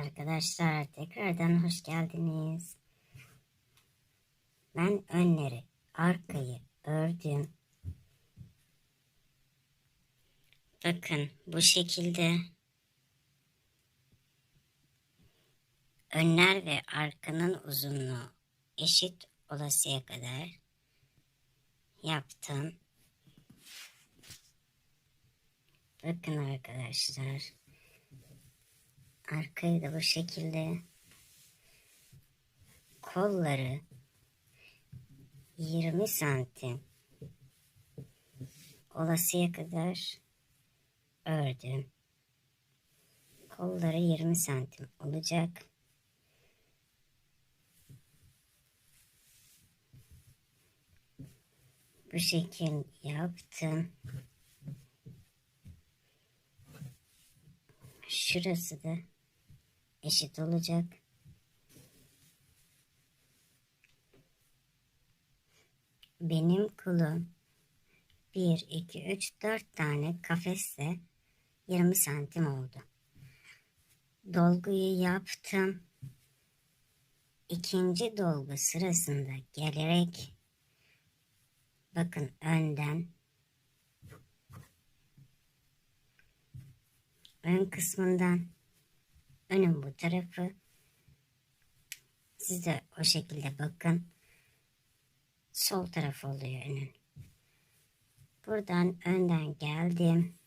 Arkadaşlar tekrardan hoş geldiniz. Ben önleri, arkayı ördüm. Bakın bu şekilde önler ve arkanın uzunluğu eşit olasıya kadar yaptım. Bakın arkadaşlar. Arkayı da bu şekilde kolları 20 santim olasıya kadar ördüm. Kolları 20 santim olacak. Bu şekil yaptım. Şurası da eşit olacak. Benim kulum 1, 2, 3, 4 tane kafeste 20 santim oldu. Dolguyu yaptım. İkinci dolgu sırasında gelerek bakın önden ön kısmından önün bu tarafı. Siz de o şekilde bakın. Sol taraf oluyor önün. Buradan önden geldim.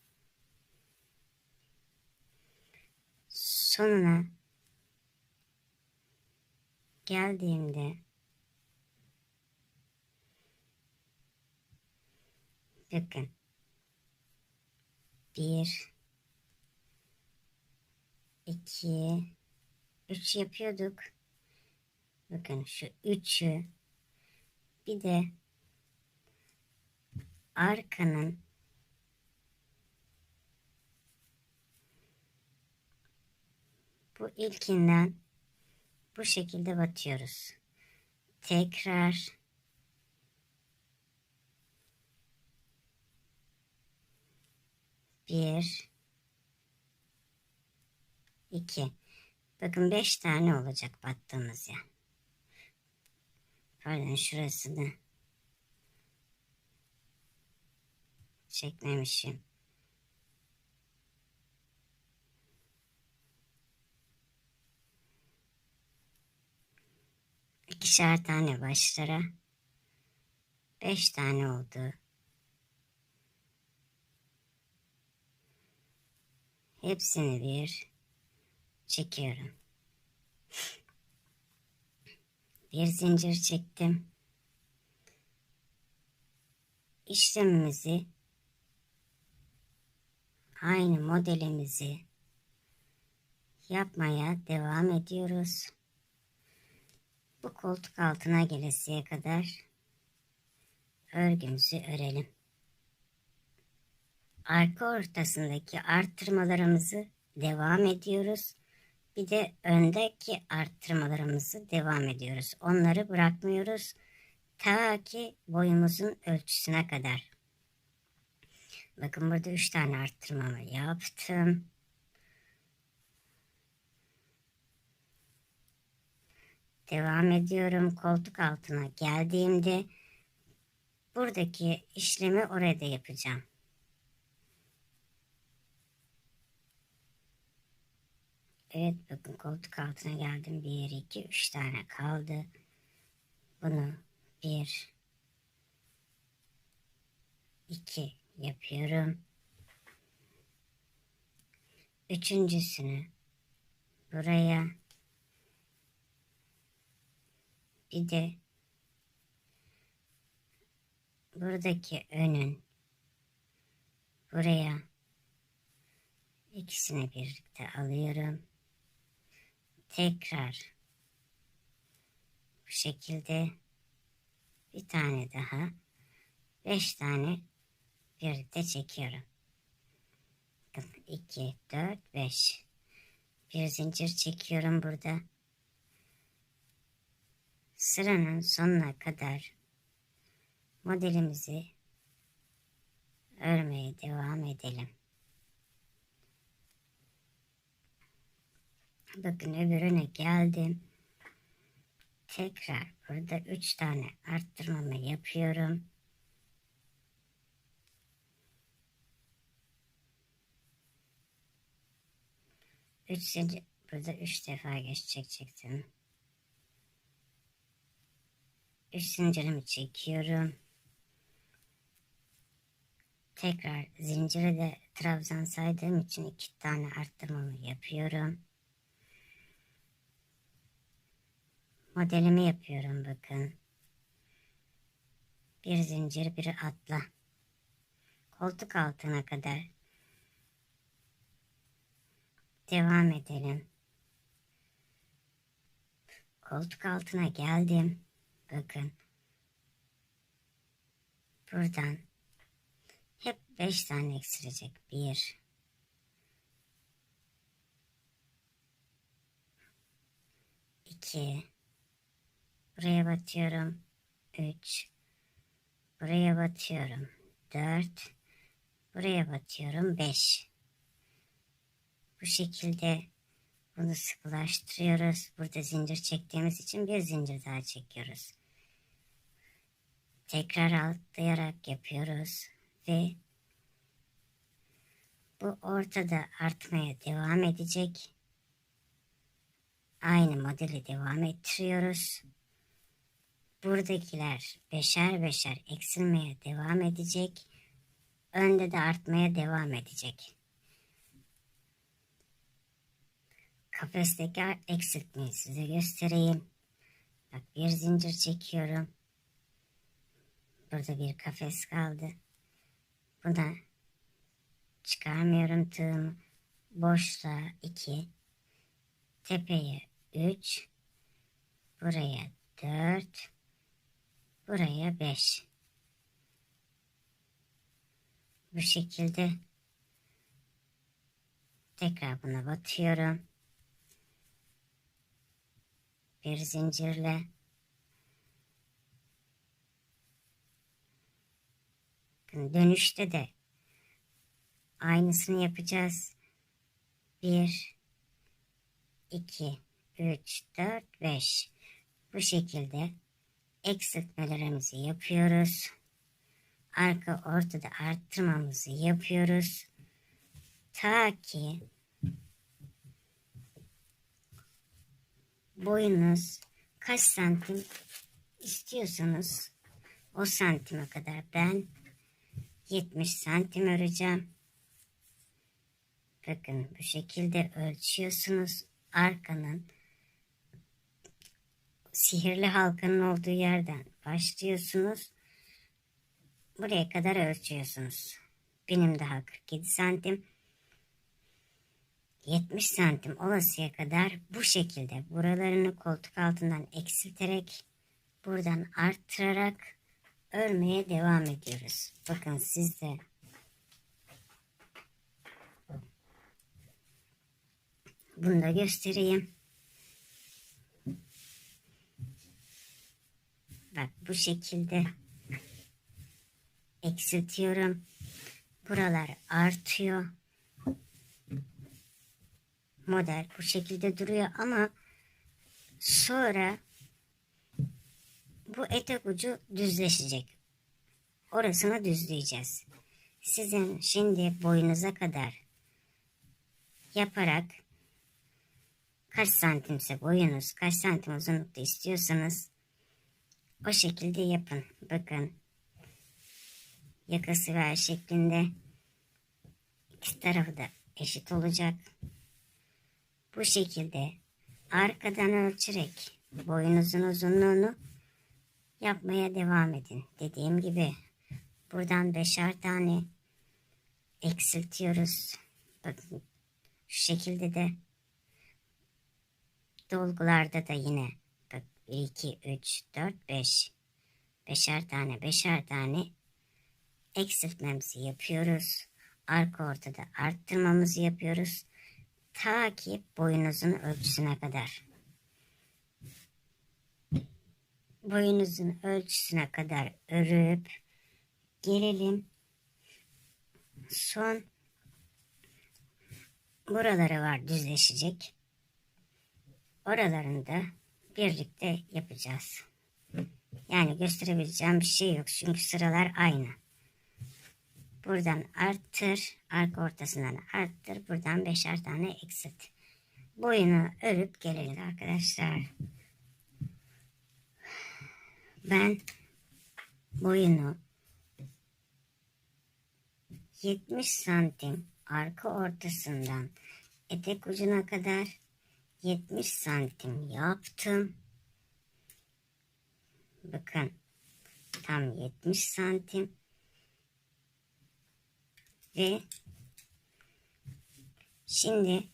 Sonuna geldiğimde bakın. Bir 2 3 yapıyorduk. Bakın şu 3'ü bir de arkanın bu ilkinden bu şekilde batıyoruz. Tekrar bir 2. Bakın 5 tane olacak battığımız yer. Pardon şurasını çekmemişim. İkişer tane başlara beş tane oldu. Hepsini bir çekiyorum. Bir zincir çektim. İşlemimizi aynı modelimizi yapmaya devam ediyoruz. Bu koltuk altına gelesiye kadar örgümüzü örelim. Arka ortasındaki arttırmalarımızı devam ediyoruz. Bir de öndeki arttırmalarımızı devam ediyoruz. Onları bırakmıyoruz. Ta ki boyumuzun ölçüsüne kadar. Bakın burada 3 tane arttırmamı yaptım. Devam ediyorum. Koltuk altına geldiğimde buradaki işlemi orada yapacağım. Evet bakın koltuk altına geldim. Bir, iki, üç tane kaldı. Bunu bir, iki yapıyorum. Üçüncüsünü buraya bir de buradaki önün buraya ikisini birlikte alıyorum tekrar bu şekilde bir tane daha beş tane birlikte çekiyorum. 2, 4, 5. Bir zincir çekiyorum burada. Sıranın sonuna kadar modelimizi örmeye devam edelim. Bakın öbürüne geldim. Tekrar burada 3 tane arttırmamı yapıyorum. Üç zincir, burada üç defa geçecek çektim. Üç zincirimi çekiyorum. Tekrar zinciri de trabzan saydığım için iki tane arttırmamı yapıyorum. Modelimi yapıyorum bakın. Bir zincir bir atla. Koltuk altına kadar devam edelim. Koltuk altına geldim. Bakın. Buradan hep beş tane eksilecek. Bir. iki, Buraya batıyorum. Üç. Buraya batıyorum. Dört. Buraya batıyorum. Beş. Bu şekilde bunu sıkılaştırıyoruz. Burada zincir çektiğimiz için bir zincir daha çekiyoruz. Tekrar atlayarak yapıyoruz ve bu ortada artmaya devam edecek. Aynı modeli devam ettiriyoruz. Buradakiler beşer beşer eksilmeye devam edecek. Önde de artmaya devam edecek. Kafesteki eksiltmeyi size göstereyim. Bak bir zincir çekiyorum. Burada bir kafes kaldı. Buna çıkarmıyorum tığımı. Boşluğa 2. Tepeye 3. Buraya 4. Buraya 5. Bu şekilde tekrar buna batıyorum. Bir zincirle dönüşte de aynısını yapacağız. 1 2 3 4 5 bu şekilde eksiltmelerimizi yapıyoruz. Arka ortada arttırmamızı yapıyoruz. Ta ki boyunuz kaç santim istiyorsanız o santime kadar ben 70 santim öreceğim. Bakın bu şekilde ölçüyorsunuz. Arkanın sihirli halkanın olduğu yerden başlıyorsunuz. Buraya kadar ölçüyorsunuz. Benim daha 47 santim. 70 santim olasıya kadar bu şekilde buralarını koltuk altından eksilterek buradan arttırarak örmeye devam ediyoruz. Bakın siz de bunu da göstereyim. Bak bu şekilde eksiltiyorum. Buralar artıyor. Model bu şekilde duruyor ama sonra bu etek ucu düzleşecek. Orasını düzleyeceğiz. Sizin şimdi boyunuza kadar yaparak kaç santimse boyunuz, kaç santim uzunlukta istiyorsanız o şekilde yapın. Bakın yakası ver şeklinde iki tarafı da eşit olacak. Bu şekilde arkadan ölçerek boyunuzun uzunluğunu yapmaya devam edin. Dediğim gibi buradan beşer tane eksiltiyoruz. Bakın şu şekilde de dolgularda da yine 1 2 3 4 5 beşer tane beşer tane eksiltmemizi yapıyoruz. Arka ortada arttırmamızı yapıyoruz. Ta ki boyunuzun ölçüsüne kadar boyunuzun ölçüsüne kadar örüp gelelim. Son buraları var düzleşecek. oralarında birlikte yapacağız. Yani gösterebileceğim bir şey yok. Çünkü sıralar aynı. Buradan arttır. Arka ortasından arttır. Buradan beşer tane eksit. Boyunu örüp gelelim arkadaşlar. Ben boyunu 70 santim arka ortasından etek ucuna kadar 70 santim yaptım. Bakın tam 70 santim ve şimdi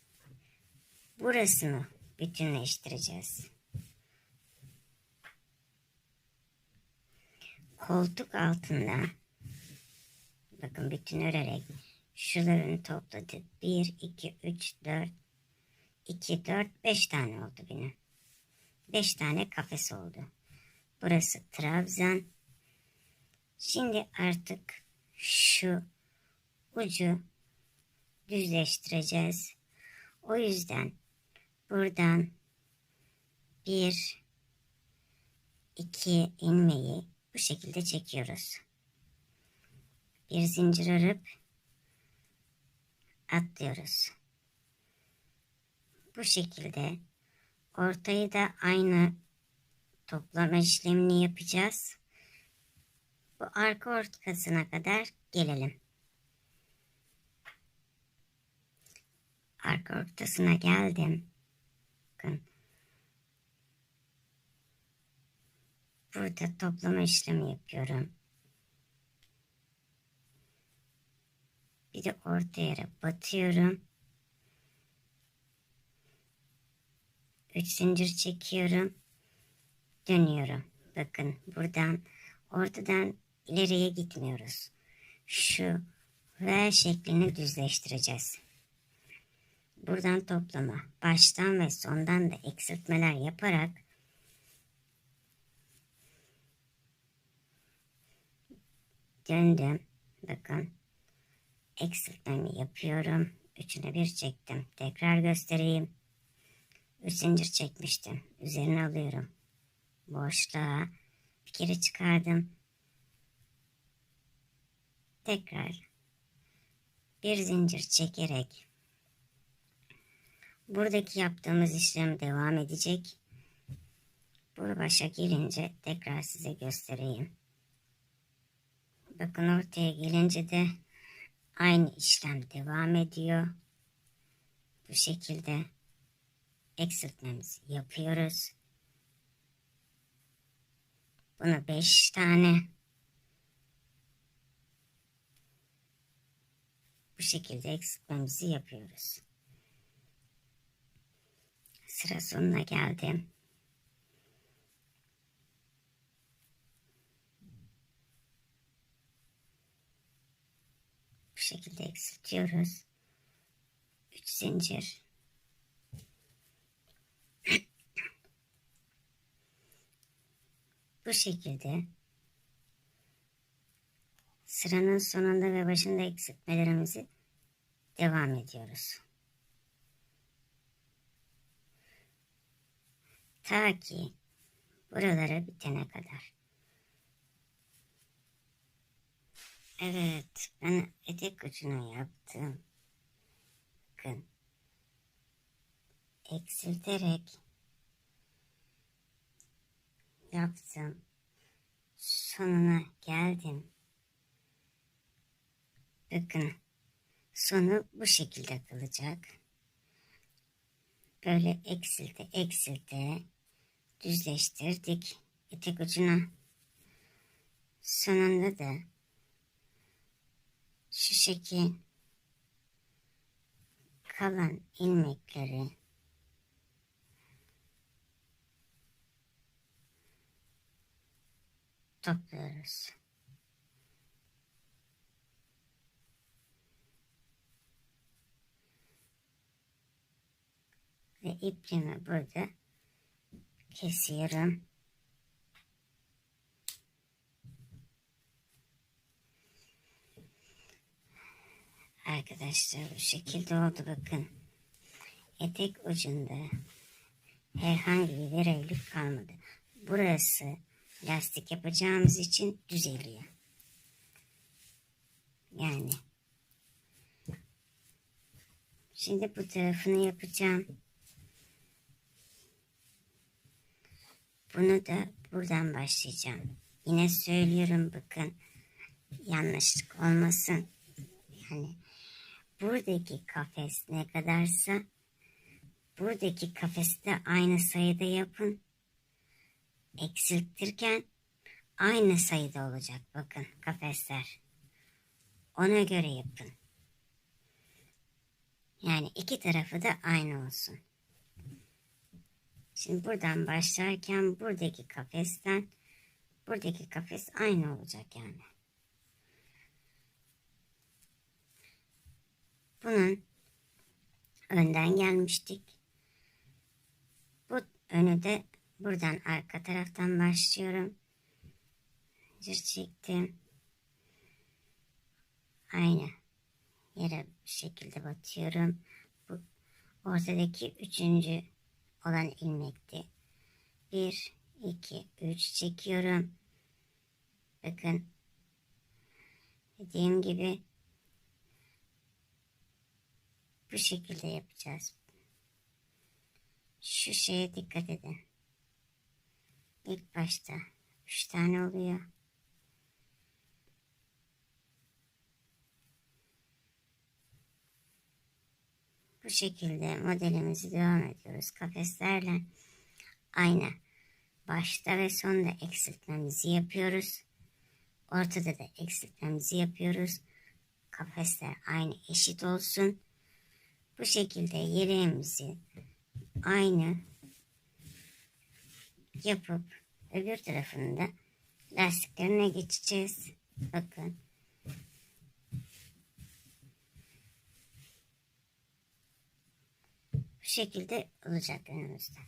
burasını bütünleştireceğiz. Koltuk altında bakın bütün örerek şularını topladık. 1, 2, 3, 4, 2, 4, 5 tane oldu benim. 5 tane kafes oldu. Burası trabzan. Şimdi artık şu ucu düzleştireceğiz. O yüzden buradan bir iki ilmeği bu şekilde çekiyoruz. Bir zincir örüp atlıyoruz. Bu şekilde ortayı da aynı toplama işlemini yapacağız. Bu arka ortasına kadar gelelim. Arka ortasına geldim. Bakın. Burada toplama işlemi yapıyorum. Bir de orta yere batıyorum. Üç zincir çekiyorum. Dönüyorum. Bakın buradan ortadan ileriye gitmiyoruz. Şu V şeklini düzleştireceğiz. Buradan toplama, baştan ve sondan da eksiltmeler yaparak döndüm. Bakın eksiltmemi yapıyorum. Üçüne bir çektim. Tekrar göstereyim. Üç zincir çekmiştim. Üzerine alıyorum. Boşluğa bir kere çıkardım. Tekrar bir zincir çekerek buradaki yaptığımız işlem devam edecek. Bu başa gelince tekrar size göstereyim. Bakın ortaya gelince de aynı işlem devam ediyor. Bu şekilde eksiltmemizi yapıyoruz. Bunu 5 tane bu şekilde eksiltmemizi yapıyoruz. Sıra sonuna geldim. Bu şekilde eksiltiyoruz. 3 zincir. Bu şekilde sıranın sonunda ve başında eksiltmelerimizi devam ediyoruz. Ta ki buralara bitene kadar. Evet, ben etek ucunu yaptım. Bakın. Eksilterek yaptım. Sonuna geldim. Bakın sonu bu şekilde kalacak. Böyle eksilte eksilte düzleştirdik etek ucuna. Sonunda da şu şekil kalan ilmekleri topluyoruz. Ve ipliğimi burada kesiyorum. Arkadaşlar bu şekilde oldu bakın. Etek ucunda herhangi bir verimlilik kalmadı. Burası lastik yapacağımız için düzeliyor. Yani şimdi bu tarafını yapacağım. Bunu da buradan başlayacağım. Yine söylüyorum bakın yanlışlık olmasın. Yani buradaki kafes ne kadarsa buradaki kafesi de aynı sayıda yapın. Eksiltirken aynı sayıda olacak bakın kafesler. Ona göre yapın. Yani iki tarafı da aynı olsun. Şimdi buradan başlarken buradaki kafesten buradaki kafes aynı olacak yani. Bunun önden gelmiştik. Bu önü de buradan arka taraftan başlıyorum. Zincir çektim. Aynı yere bu şekilde batıyorum. Bu ortadaki üçüncü olan ilmekti. Bir, iki, üç çekiyorum. Bakın dediğim gibi bu şekilde yapacağız. Şu şeye dikkat edin. İlk başta üç tane oluyor. Bu şekilde modelimizi devam ediyoruz. Kafeslerle aynı başta ve sonda eksiltmemizi yapıyoruz. Ortada da eksiltmemizi yapıyoruz. Kafesler aynı eşit olsun. Bu şekilde yeleğimizi aynı yapıp öbür tarafında lastiklerine geçeceğiz. Bakın. Bu şekilde olacak önümüzde.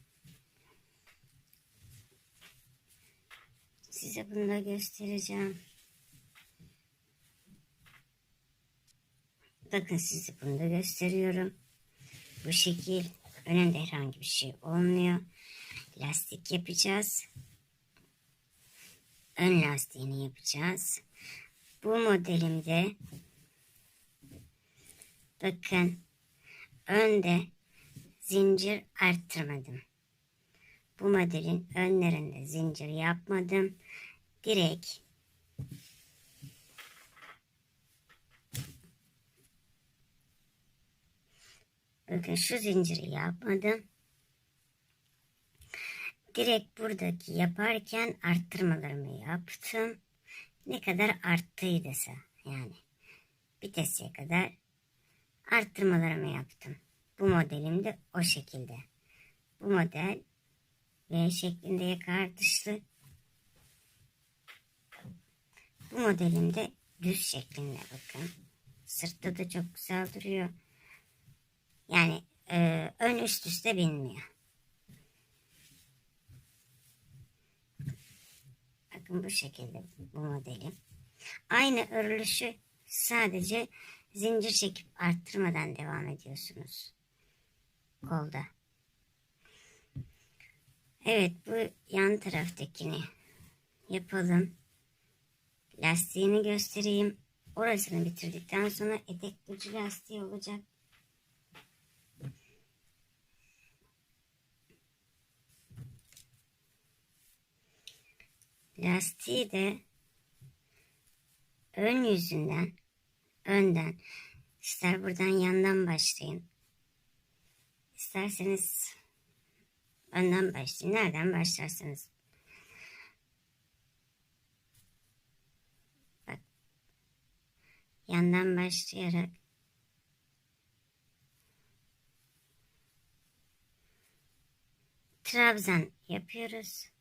Size bunu da göstereceğim. Bakın size bunu da gösteriyorum. Bu şekil. Önünde herhangi bir şey olmuyor. Lastik yapacağız. Ön lastiğini yapacağız. Bu modelimde bakın önde zincir arttırmadım. Bu modelin önlerinde zincir yapmadım. Direkt Bakın şu zinciri yapmadım. Direkt buradaki yaparken arttırmalarımı yaptım. Ne kadar arttıysa yani viteseye kadar arttırmalarımı yaptım. Bu modelim de o şekilde. Bu model V şeklinde yaka artışlı. Bu modelim de düz şeklinde bakın. Sırtta da çok güzel duruyor. Yani e, ön üst üste binmiyor. Bakın bu şekilde bu modelim. Aynı örülüşü sadece zincir çekip arttırmadan devam ediyorsunuz. Kolda. Evet bu yan taraftakini yapalım. Lastiğini göstereyim. Orasını bitirdikten sonra etek ucu lastiği olacak. Lastiği de ön yüzünden, önden, ister buradan yandan başlayın. İsterseniz önden başlayın. Nereden başlarsanız. Bak. Yandan başlayarak trabzan yapıyoruz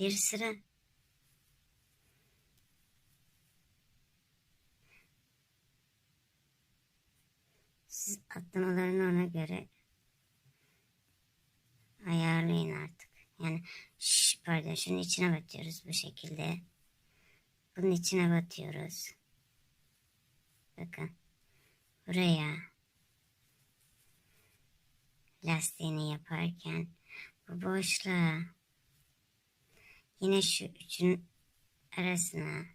bir sıra siz atlamalarını ona göre ayarlayın artık. Yani şş, pardon şunun içine batıyoruz bu şekilde. Bunun içine batıyoruz. Bakın. Buraya. lastiğini yaparken bu boşluğa yine şu üçün arasına.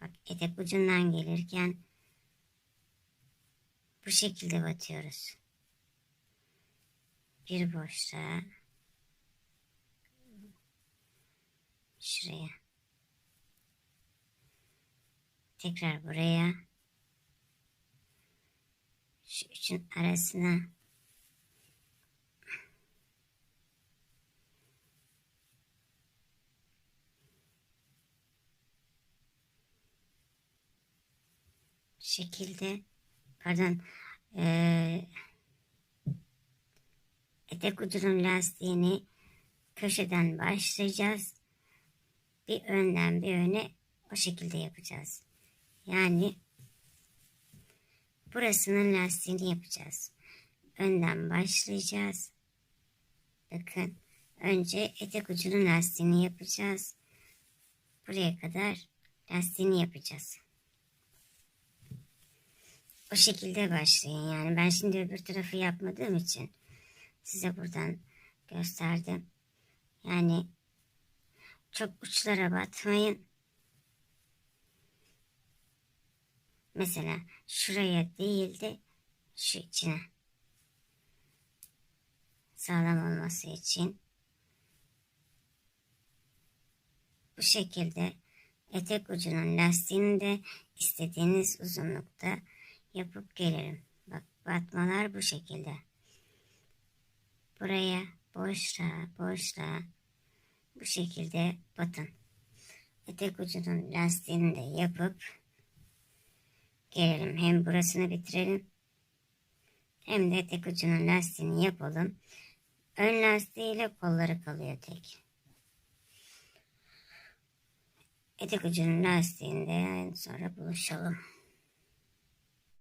Bak etek ucundan gelirken bu şekilde batıyoruz. Bir boşluğa şuraya. Tekrar buraya. Şu üçün arasına şekilde pardon eee etek ucunun lastiğini köşeden başlayacağız. Bir önden bir öne o şekilde yapacağız. Yani burasının lastiğini yapacağız. Önden başlayacağız. Bakın önce etek ucunun lastiğini yapacağız. Buraya kadar lastiğini yapacağız. O şekilde başlayın yani ben şimdi öbür tarafı yapmadığım için size buradan gösterdim. Yani çok uçlara batmayın. Mesela şuraya değil de şu içine. Sağlam olması için. Bu şekilde etek ucunun lastiğini de istediğiniz uzunlukta yapıp gelirim. Bak batmalar bu şekilde. Buraya boşluğa boşluğa bu şekilde batın. Etek ucunun lastiğini de yapıp gelelim. Hem burasını bitirelim. Hem de etek ucunun lastiğini yapalım. Ön lastiğiyle kolları kalıyor tek. Etek ucunun lastiğinde sonra buluşalım.